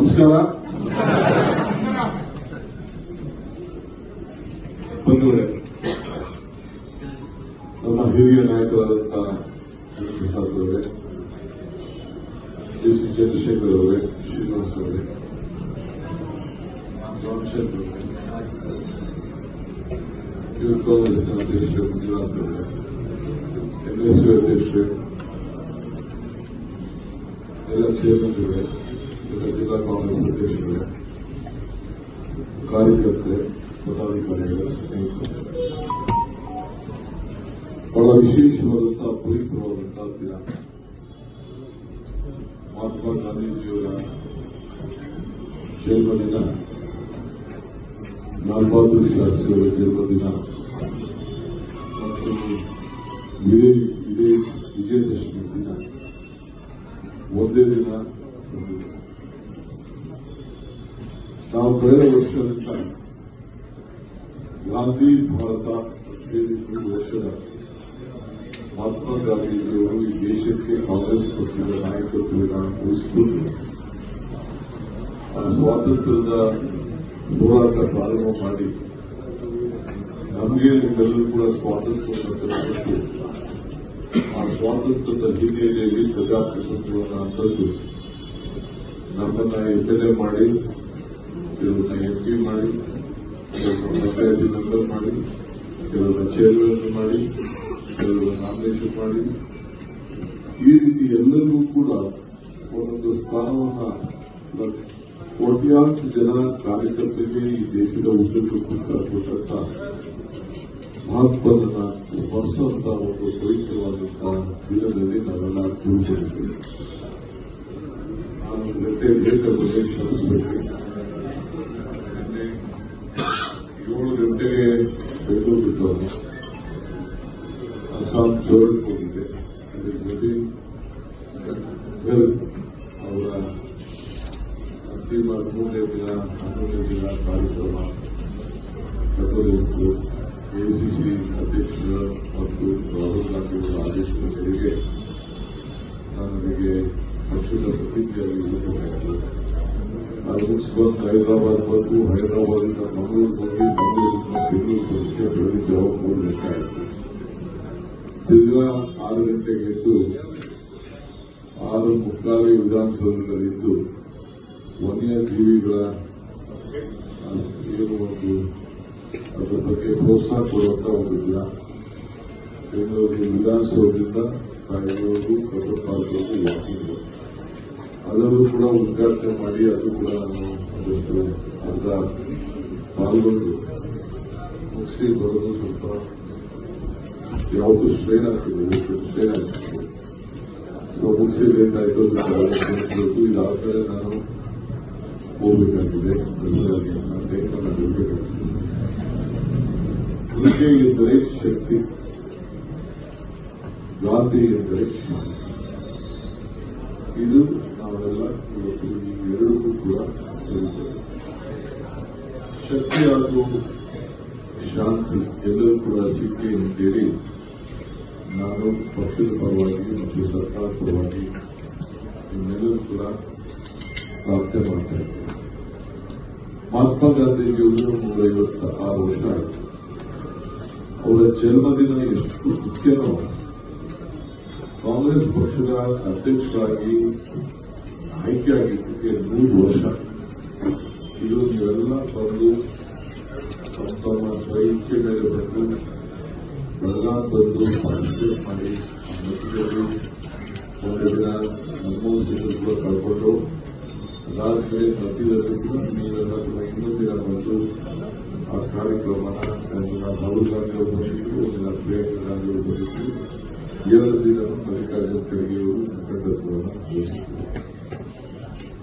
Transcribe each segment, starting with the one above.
ನಮಸ್ಕಾರ. ಬಂಧುಗಳೇ ನಮ್ಮ ಹಿರಿಯ ನಾಯಕರಾದಂತಹ ಪ್ರಸಾದ್ ಅವರೇ ಸಿ ಚಂದ್ರಶೇಖರ್ ಅವರೇ, ಶ್ರೀನಿವಾಸ್ ಅವರೇ, ರಾಮಚಂದ್ರ ಯೂತ್ ಕಾಂಗ್ರೆಸ್ನ ಅಧ್ಯಕ್ಷರು ಮಂಜುನಾಥ್ ಅವರೇ ಎನ್ಎಸ್ಯು ಅಧ್ಯಕ್ಷರೇ ಎಲ್ಲ ಚೇರ್ಮನ್ಗಳೇ ಎಲ್ಲ ಜಿಲ್ಲಾ ಕಾಂಗ್ರೆಸ್ ಅಧ್ಯಕ್ಷಗಳೇ ಕಾರ್ಯಕರ್ತರೆ ಪದಾಧಿಕಾರಿಗಳ ಸ್ನೇಹಿತರೆ ಬಹಳ ವಿಶೇಷವಾದಂತಹ ಪವಿತ್ರವಾದಂತಹ ದಿನ ಮಹಾತ್ಮ ಗಾಂಧೀಜಿಯವರ ಜನ್ಮದಿನ ಲಾಲ್ ಬಹದ್ದೂರ್ ಶಾಸ್ತ್ರಿಯವರ ಜನ್ಮದಿನ ಮತ್ತು ಇದೇ ಇದೇ ವಿಜಯದಶಮಿ ದಿನ ಒಂದೇ ದಿನ ಬಂದಿದೆ. ನಾವು ಕಳೆದ ವರ್ಷದಿಂದ ಗಾಂಧಿ ಭಾರತ ಹೇಳಿ ಮೂರು ವರ್ಷದ ಮಹಾತ್ಮ ಗಾಂಧೀಜಿಯವರು ಈ ದೇಶಕ್ಕೆ ಕಾಂಗ್ರೆಸ್ ಪಕ್ಷದ ನಾಯಕತ್ವವನ್ನು ವಹಿಸಿಕೊಂಡು ಆ ಸ್ವಾತಂತ್ರ್ಯದ ಹೋರಾಟ ಪ್ರಾರಂಭ ಮಾಡಿ ನಮಗೆ ನಿಮ್ಮೆಲ್ಲರೂ ಕೂಡ ಸ್ವಾತಂತ್ರ್ಯವನ್ನು ತಂದುಕೊಟ್ಟು ಆ ಸ್ವಾತಂತ್ರ್ಯದ ಹಿನ್ನೆಲೆಯಲ್ಲಿ ಪ್ರಜಾಪ್ರಭುತ್ವವನ್ನು ತಂದು ನಮ್ಮನ್ನ ಎಮ್ಎಲ್ಎ ಮಾಡಿ ಕೆಲವನ್ನ ಎಂಪಿ ಮಾಡಿ ಪಂಚಾಯತಿ ಮೆಂಬರ್ ಮಾಡಿ ಕೆಲವನ್ನ ಚೇರ್ಮನ್ ಮಾಡಿ ಕೆಲವನ್ನ ನಾಮಿನೇಷನ್ ಮಾಡಿ ಈ ರೀತಿ ಎಲ್ಲರಿಗೂ ಕೂಡ ಒಂದೊಂದು ಸ್ಥಾನವನ್ನ ಕೋಟ್ಯಾಂತರ ಜನ ಕಾರ್ಯಕರ್ತರಿಗೆ ಈ ದೇಶದ ಉದ್ದಕ್ಕೂ ಕೊಟ್ಟಂತ ಮಹತ್ವದನ್ನ ಸ್ಪರ್ಶವಂತ ಒಂದು ಪವಿತ್ರವಾದಂತಹ ದಿನದಲ್ಲಿ ನಾವೆಲ್ಲ ತಿಳ್ಕೊಂಡಿದ್ದೇವೆ ನಾನು ಗಂಟೆ ಬೇಕಾದ ಕ್ಷಮಿಸಬೇಕು ಅವರ ಅಂತಿಮ ಮೂರನೇ ದಿನ, ಹನ್ನೊಂದನೇ ದಿನ ಕಾರ್ಯಕ್ರಮ ಪ್ರತಿನಿಧಿಸಿತು ಎಸಿಸಿ ಅಧ್ಯಕ್ಷರ ಮತ್ತು ರಾಹುಲ್ ಗಾಂಧಿ ಅವರ ಆದೇಶದ ಮೇರೆಗೆ ನನಗೆ ಪಕ್ಷದ ಪ್ರತಿನಿಧಿಯಾಗಿ ಮುಗಿಸ್ಕೊಂಡು ಹೈದರಾಬಾದ್ ಬಂದು ಹೈದರಾಬಾದಿಂದ ಮಂಗಳೂರು ಹೋಗಿ ಮಂಗಳೂರಿನ ಬೆಂಗಳೂರು ಬೆಳಗ್ಗೆ ಮೂರು ಗಂಟೆ ತಿರ್ಗಾ ಆರು ಗಂಟೆಗೆ ಎದ್ದು ಆರು ಮುಕ್ಕಾಲು ವಿಧಾನಸೌಧದಲ್ಲಿದ್ದು ವನ್ಯಜೀವಿಗಳ ಏನು ಒಂದು ಅದರ ಬಗ್ಗೆ ಪ್ರೋತ್ಸಾಹ ಕೊಡುವಂತ ಒಂದು ದಿನ. ಬೆಂಗಳೂರು ವಿಧಾನಸೌಧದಿಂದ ಬೆಂಗಳೂರು ಕಟ್ಟಪಾಲಕರಿಗೆ ವಾಕಿಂಗ್ ಅದರಲ್ಲೂ ಕೂಡ ಉದ್ಘಾಟನೆ ಮಾಡಿ, ಅದು ಕೂಡ ನಾನು ಅದಷ್ಟು ಅರ್ಧ ಪಾಲ್ಗೊಂಡು ಮುಗಿಸಿ ಬರೋದು ಸ್ವಲ್ಪ ಯಾವುದು ಸ್ಟ್ರೈನ್ ಆಗ್ತಿದೆ ಸ್ಟ್ರೈನ್ ಆಗ್ತಿದೆ. ಸೊ ಮುಗಿಸಿ ಲೇಟ್ ಆಯ್ತು ಇದಾದ್ಮೇಲೆ ನಾನು ಹೋಗ್ಬೇಕಾಗಿದೆ ಕ್ರೀಡೆ ಎಂದರೆ ಶಕ್ತಿ ಗಾಂಧಿ ಎಂದರೆ ಶಾಂತಿ ಇದು ನಾವೆಲ್ಲ ಇವತ್ತು ಈ ಎರಡಕ್ಕೂ ಕೂಡ ಸೇರುತ್ತೇವೆ ಶಕ್ತಿ ಹಾಗೂ ಶಾಂತಿ, ಎಲ್ಲರೂ ಕೂಡ ಸಿಕ್ಕಿ ಅಂತೇಳಿ ನಾನು ಪಕ್ಷದ ಪರವಾಗಿ ಮತ್ತು ಸರ್ಕಾರ ಪರವಾಗಿ ನಿಮ್ಮೆಲ್ಲರೂ ಕೂಡ ಪ್ರಾರ್ಥನೆ ಮಾಡ್ತಾ ಇದ್ದೇನೆ ಮಹಾತ್ಮ ನೂರ ನೂರೈವತ್ತ ಆರು ವರ್ಷ ಆಯಿತು. ಅವರ ಜನ್ಮದಿನ ಎಷ್ಟು ಮುಖ್ಯನೋ ಕಾಂಗ್ರೆಸ್ ಪಕ್ಷದ ಅಧ್ಯಕ್ಷರಾಗಿ ಆಯ್ಕೆಯಾಗಿದ್ದಕ್ಕೆ ನೂರು ವರ್ಷ. ಇದು ನೀವೆಲ್ಲ ಬಂದು ತಮ್ಮ ಸ್ವಇಚ್ಛೆ ಮೇಲೆ ಬಂದು ಬೆಳಗಾಂ ಬಂದು ಮಾಡಿ ಮಧ್ಯದಲ್ಲಿ ಒಂದು ದಿನ ಸಿಂಗ್ ಕೂಡ ಕಳ್ಕೊಂಡು ಮಧ್ಯದಲ್ಲಿ ಕೂಡ ನೀವೆಲ್ಲ ಆ ಕಾರ್ಯಕ್ರಮನ ಒಂದಿನ ರಾಹುಲ್ ಗಾಂಧಿ ಅವರು ಬಂದಿದ್ರು ಎರಡು ದಿನ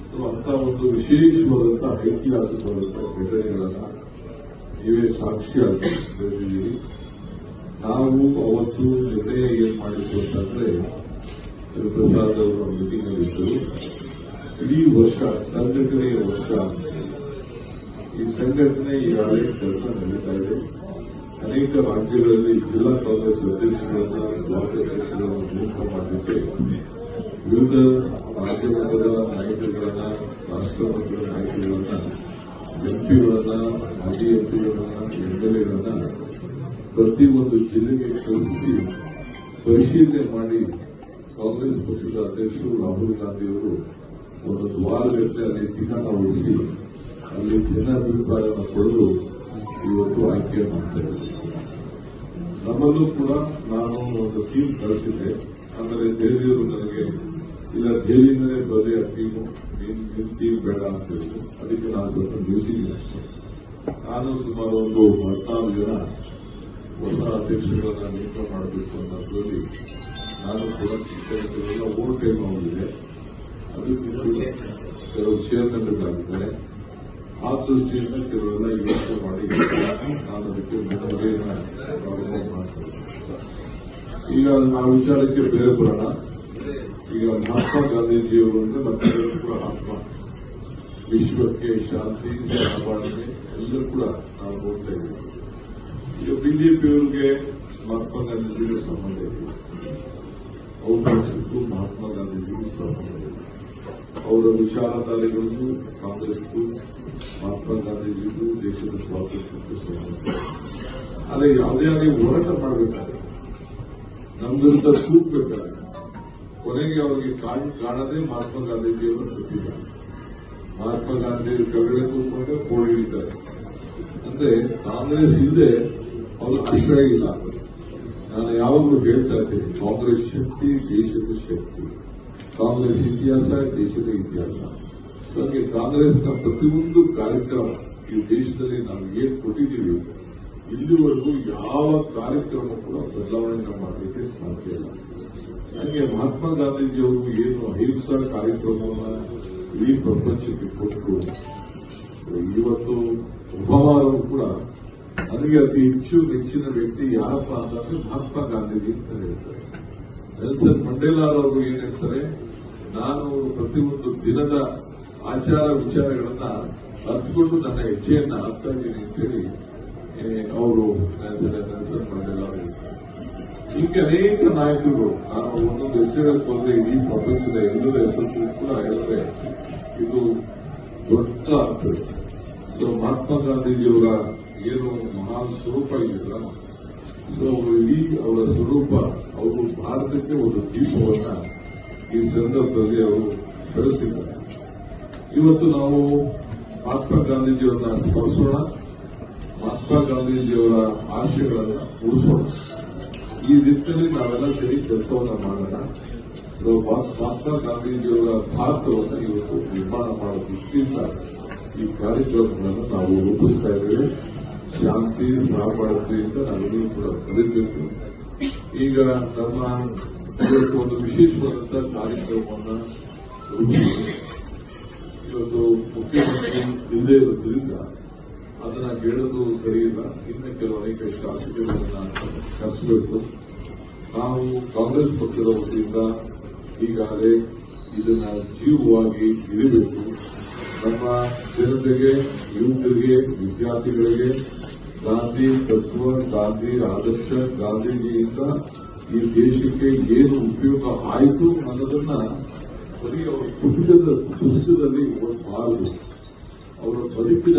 ಸೊ ಅಂತ ಒಂದು ವಿಶೇಷವಾದಂತಹ ಐತಿಹಾಸಿಕವಾದಂತಹ ಘಟನೆಗಳನ್ನ ನೀವೇ ಸಾಕ್ಷಿಯಾಗಿದ್ದೀರಿ ನಾವು ಅವತ್ತು ನಿರ್ಣಯ ಏನ್ ಮಾಡಿದ್ರು ಅಂತಂದ್ರೆ ಪ್ರಸಾದ್ ಅವರು ಮೀಟಿಂಗ್ ಅಲ್ಲಿ ಇದ್ದರು. ಇಡೀ ವರ್ಷ, ಸಂಘಟನೆಯ ವರ್ಷ ಈ ಸಂಘಟನೆ ಈಗಾಗಲೇ ಕೆಲಸ ನಡೀತಾ ಇದೆ. ಅನೇಕ ರಾಜ್ಯಗಳಲ್ಲಿ ಜಿಲ್ಲಾ ಕಾಂಗ್ರೆಸ್ ಅಧ್ಯಕ್ಷರನ್ನ ಬ್ಲಾಕ್ ಅಧ್ಯಕ್ಷರನ್ನು ನೇಮಕ ಮಾಡಲಿಕ್ಕೆ ವಿವಿಧ ರಾಜ್ಯ ಮಟ್ಟದ ನಾಯಕರುಗಳನ್ನ ರಾಷ್ಟ್ರ ಮಟ್ಟದ ನಾಯಕರುಗಳನ್ನ ಎಂಪಿಗಳನ್ನ ಮಾಜಿ ಎಂಪಿಗಳನ್ನ ಎಂಎಲ್ಎಗಳನ್ನ ಪ್ರತಿಯೊಂದು ಜಿಲ್ಲೆಗೆ ಕಳಿಸಿ ಪರಿಶೀಲನೆ ಮಾಡಿ ಕಾಂಗ್ರೆಸ್ ಪಕ್ಷದ ಅಧ್ಯಕ್ಷರು ರಾಹುಲ್ ಗಾಂಧಿಯವರು ಒಂದು ವಾರಗಟ್ಟಲೆ ಅಲ್ಲಿ ಟಿಕಾಣ ಉಳಿಸಿ ಅಲ್ಲಿ ಜನ ಅಭಿಪ್ರಾಯವನ್ನು ಪಡೆದು ಇವತ್ತು ಆಯ್ಕೆ ಮಾಡ್ತಾರೆ ನಮ್ಮಲ್ಲೂ ಕೂಡ ನಾನು ಒಂದು ಟೀಮ್ ಕಳಿಸಿದ್ದೆ. ಅಂದರೆ ದೆಹಲಿಯವರು ನನಗೆ, ಇಲ್ಲ, ದೆಹಲಿಯಿಂದಲೇ ಬರಲಿ ಆ ಟೀಮು ನಿಮ್ ನಿಮ್ ಟೀಮ್ ಬೇಡ ಅಂತ ಹೇಳಿದ್ರು. ಅದಕ್ಕೆ ನಾನು ಸ್ವಲ್ಪ ನಿಲ್ಲಿಸಿದ್ದೀನಿ ಅಷ್ಟೇ. ನಾನು ಸುಮಾರು ಒಂದು ಹದಿನಾರು ಜನ ಹೊಸ ಅಧ್ಯಕ್ಷರುಗಳನ್ನ ನೇಮಕ ಮಾಡಬೇಕು ಅನ್ನೋದ್ರಲ್ಲಿ ನಾನು ಕೂಡ ಕೆಲವೆಲ್ಲ ಓವರ್ ಟೈಮ್ ಆಗಿದೆ ಅದಕ್ಕೆ ಕೆಲವು ಚೇರ್ಮನ್ಗಳಾಗಿದ್ದಾರೆ ಆ ದೃಷ್ಟಿಯಿಂದ ಕೆಲವೆಲ್ಲ ಯೋಚನೆ ಮಾಡಿ. ನಾನು ಅದಕ್ಕೆ ಪ್ರಾರಂಭ ಮಾಡ್ತೇನೆ. ಈಗ ನಾವು ವಿಚಾರಕ್ಕೆ ಬೇರೆ ಬರೋಣ. ಈಗ ಮಹಾತ್ಮ ಗಾಂಧೀಜಿಯವರು ಅಂದ್ರೆ ಮತ್ತೆ ಕೂಡ ಆತ್ಮ. ವಿಶ್ವಕ್ಕೆ ಶಾಂತಿ, ಸಹಬಾಳ್ವೆ, ಎಲ್ಲರೂ ಕೂಡ ನಾವು ನೋಡ್ತಾ ಇದ್ದೀವಿ. ಈಗ ಬಿಜೆಪಿಯವರಿಗೆ ಮಹಾತ್ಮ ಗಾಂಧೀಜಿಗೂ ಸಂಬಂಧ ಇದೆ. ಔಪಚಾರಿಕಕ್ಕೂ ಮಹಾತ್ಮ ಗಾಂಧೀಜಿಗೂ ಸಂಬಂಧ ಇದೆ. ಅವರ ವಿಚಾರಧಾರೆಗಳಿಗೂ ಕಾಂಗ್ರೆಸ್ಗೂ ಮಹಾತ್ಮ ಗಾಂಧೀಜಿಗೂ ದೇಶದ ಸ್ವಾತಂತ್ರ್ಯಕ್ಕೂ ಸಂಬಂಧ ಇದೆ. ಆದರೆ ಯಾವುದೇ ಆಗಲಿ ಹೋರಾಟ ಮಾಡಬೇಕಾದ್ರೆ ನಮ್ಮ ವಿರುದ್ಧ ಕೊನೆಗೆ ಅವರಿಗೆ ಕಾಣ್ ಕಾಣದೆ ಮಹಾತ್ಮ ಗಾಂಧೀಜಿಯವರು ಕೊಟ್ಟಿದ್ದಾರೆ. ಮಹಾತ್ಮ ಗಾಂಧಿ ಕಗಡೆ ಕೂತ್ಕೊಂಡು ಕೋಳಿ ಅಂದ್ರೆ ಕಾಂಗ್ರೆಸ್ ಇಲ್ಲದೆ ಅವರು ಆಶ್ರಯ ಇಲ್ಲ. ನಾನು ಯಾವಾಗಲೂ ಹೇಳ್ತಾ ಇದ್ದೀನಿ ಕಾಂಗ್ರೆಸ್ ಶಕ್ತಿ, ದೇಶದ ಶಕ್ತಿ. ಕಾಂಗ್ರೆಸ್ ಇತಿಹಾಸ, ದೇಶದ ಇತಿಹಾಸ. ಹಾಗೆ ಕಾಂಗ್ರೆಸ್ನ ಪ್ರತಿಯೊಂದು ಕಾರ್ಯಕ್ರಮ ಈ ದೇಶದಲ್ಲಿ ನಾವು ಏನ್ ಕೊಟ್ಟಿದ್ದೀವಿ, ಇಲ್ಲಿವರೆಗೂ ಯಾವ ಕಾರ್ಯಕ್ರಮ ಕೂಡ ಬದಲಾವಣೆಯನ್ನು ಮಾಡಲಿಕ್ಕೆ ಸಾಧ್ಯ ಇಲ್ಲ. ಹಾಗೆ ಮಹಾತ್ಮ ಗಾಂಧೀಜಿಯವರು ಏನು ಅಹಿಂಸಾ ಕಾರ್ಯಕ್ರಮವನ್ನು ಇಡೀ ಪ್ರಪಂಚಕ್ಕೆ ಕೊಟ್ಟು, ಇವತ್ತು ಒಬ್ಬಾಮರು ಕೂಡ ನನಗೆ ಅತಿ ಹೆಚ್ಚು ನೆಚ್ಚಿನ ವ್ಯಕ್ತಿ ಯಾರಪ್ಪ ಅಂತಂದ್ರೆ ಮಹಾತ್ಮ ಗಾಂಧೀಜಿ ಅಂತ ಹೇಳ್ತಾರೆ. ನೆಲ್ಸನ್ ಮಂಡೇಲಾರವರು ಏನ್ ಹೇಳ್ತಾರೆ? ನಾನು ಪ್ರತಿಯೊಂದು ದಿನದ ಆಚಾರ ವಿಚಾರಗಳನ್ನ ಅರ್ಥಕೊಂಡು ನನ್ನ ಹೆಜ್ಜೆಯನ್ನ ಹಾಕ್ತಾ ಇದ್ದೀನಿ ಅಂತೇಳಿ ಅವರು ನೆಲ್ಸನ್ ಮಂಡೇಲಾ ಅವರು ಹೀಗೆ ಅನೇಕ ನಾಯಕರು, ನಾನು ಒಂದೊಂದು ಹೆಸರುಗಳಿಗೆ ಬಂದ್ರೆ ಇಡೀ ಪ್ರಪಂಚದ ಎಲ್ಲರ ಹೆಸರು ಕೂಡ ಹೇಳಿದ್ರೆ ಇದು ದೊಡ್ಡ ಆಗ್ತದೆ ಸೊ, ಮಹಾತ್ಮ ಗಾಂಧೀಜಿಯವರ ಏನು ಒಂದು ಸ್ವರೂಪ ಇದೆಯಲ್ಲ? ಸೊ ಇಡೀ ಅವರ ಸ್ವರೂಪ, ಅವರು ಭಾರತಕ್ಕೆ ಒಂದು ದೀಪವನ್ನ ಈ ಸಂದರ್ಭದಲ್ಲಿ ಅವರು ಬೆಳೆಸಿದ್ದಾರೆ. ಇವತ್ತು ನಾವು ಮಹಾತ್ಮ ಗಾಂಧೀಜಿಯವರನ್ನ ಸ್ಮರಿಸೋಣ. ಮಹಾತ್ಮ ಗಾಂಧೀಜಿಯವರ ಆಶಯಗಳನ್ನ ಉಳಿಸೋಣ. ಈ ನಿಟ್ಟಿನಲ್ಲಿ ನಾವೆಲ್ಲ ಸೇರಿ ಕೆಲಸವನ್ನ ಮಾಡೋಣ. ಸೊ ಮಹಾತ್ಮ ಗಾಂಧೀಜಿಯವರ ಭಾರತವನ್ನು ಇವತ್ತು ನಿರ್ಮಾಣ ಮಾಡೋ ದೃಷ್ಟಿಯಿಂದ ಈ ಕಾರ್ಯಕ್ರಮಗಳನ್ನು ನಾವು ರೂಪಿಸ್ತಾ ಇದ್ದೇವೆ. ಶಾಂತಿ ಸಹಬಾಳ್ವೆಯಿಂದ ನಾವೆಲ್ಲರೂ ಕೂಡ ಕಲಿಬೇಕು ಈಗ ನಮ್ಮ ಇವತ್ತು ಒಂದು ವಿಶೇಷವಾದಂತಹ ಕಾರ್ಯಕ್ರಮವನ್ನ ಇವತ್ತು ಮುಖ್ಯಮಂತ್ರಿ ಇಲ್ಲದೆ ಇರೋದ್ರಿಂದ ಅದನ್ನ ಹೇಳೋದು ಸರಿ ಇಲ್ಲ. ಇನ್ನು ಕೆಲವು ಅನೇಕ ಶಾಸಕರನ್ನ ಕರೆಸಬೇಕು. ನಾವು ಕಾಂಗ್ರೆಸ್ ಪಕ್ಷದ ವತಿಯಿಂದ ಈಗಾಗಲೇ ಇದನ್ನ ಜೀವವಾಗಿ ಇರಬೇಕು. ನಮ್ಮ ಜನತೆಗೆ, ಯುವಕರಿಗೆ, ವಿದ್ಯಾರ್ಥಿಗಳಿಗೆ ಗಾಂಧಿ ತತ್ವ ಗಾಂಧಿ ಆದರ್ಶ ಗಾಂಧೀಜಿಯಿಂದ ಈ ದೇಶಕ್ಕೆ ಏನು ಉಪಯೋಗ ಆಯಿತು ಅನ್ನೋದನ್ನ ಬರೀ ಅವರ ಪುಸ್ತಕದ ಪುಸ್ತಕದಲ್ಲಿ ಓದಬಾರದು ಅವರ ಬದುಕಿನ